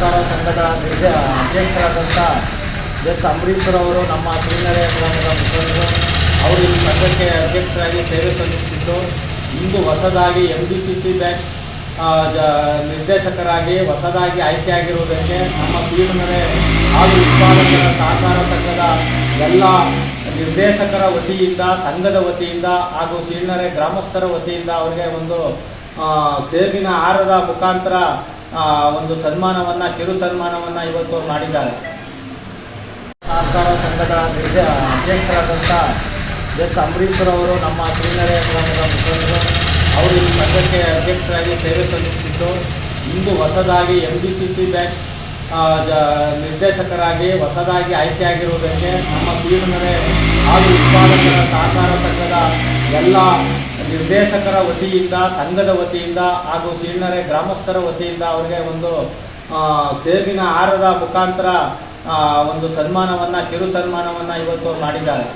ಸಹಕಾರ ಸಂಘದ ನಿರ್ದ ಅಧ್ಯಕ್ಷರಾದಂಥ ಎಸ್. ಅಂಬರೀಶ್ವರವರು ನಮ್ಮ ಶ್ರೀನರೆ ಗ್ರಾಮದ ಮುಖಂಡರು, ಅವರು ಈ ಸಂಘಕ್ಕೆ ಅಧ್ಯಕ್ಷರಾಗಿ ಸೇವೆ ಸಲ್ಲಿಸುತ್ತಿದ್ದು ಇಂದು ಹೊಸದಾಗಿ M B C C bank ನಿರ್ದೇಶಕರಾಗಿ ಹೊಸದಾಗಿ ಆಯ್ಕೆಯಾಗಿರುವುದಕ್ಕೆ ನಮ್ಮ ಶ್ರೀನರೇ ಹಾಗೂ ಉತ್ಪಾದಕರ ಸಹಕಾರ ಸಂಘದ ಎಲ್ಲ ನಿರ್ದೇಶಕರ ವತಿಯಿಂದ, ಸಂಘದ ವತಿಯಿಂದ ಹಾಗೂ ಶ್ರೀನರೇ ಗ್ರಾಮಸ್ಥರ ವತಿಯಿಂದ ಅವರಿಗೆ ಒಂದು ಸೇಬಿನ ಆಹಾರದ ಮುಖಾಂತರ ಒಂದು ಸನ್ಮಾನವನ್ನು, ಕಿರು ಸನ್ಮಾನವನ್ನು ಇವತ್ತು ಮಾಡಿದ್ದಾರೆ. ಸಹಕಾರ ಸಂಘದ ಅಧ್ಯಕ್ಷರಾದಂಥ ಎಸ್. ಅಂಬರೀಶ್ವರವರು ನಮ್ಮ ಶ್ರೀನಗರ ಗ್ರಾಮದ ಮುಖಂಡರು, ಅವರು ಈ ಸಂಘಕ್ಕೆ ಅಧ್ಯಕ್ಷರಾಗಿ ಸೇವೆ ಸಲ್ಲಿಸುತ್ತಿದ್ದು, ಇಂದು ಹೊಸದಾಗಿ M D C C bank ನಿರ್ದೇಶಕರಾಗಿ ಹೊಸದಾಗಿ ಆಯ್ಕೆಯಾಗಿರುವುದಕ್ಕೆ ನಮ್ಮ ಶ್ರೀನಗರ ಹಾಗೂ ಉತ್ಪಾದಕರ ಸಹಕಾರ ಸಂಘದ ಎಲ್ಲ ನಿರ್ದೇಶಕರ ವತಿಯಿಂದ, ಸಂಘದ ವತಿಯಿಂದ ಹಾಗೂ ಸೀಣರೆ ಗ್ರಾಮಸ್ಥರ ವತಿಯಿಂದ ಅವರಿಗೆ ಒಂದು ಸೇಬಿನ ಹಾರದ ಮುಖಾಂತರ ಒಂದು ಸನ್ಮಾನವನ್ನು ಕಿರು ಸನ್ಮಾನವನ್ನು ಇವತ್ತು ಮಾಡಿದ್ದಾರೆ.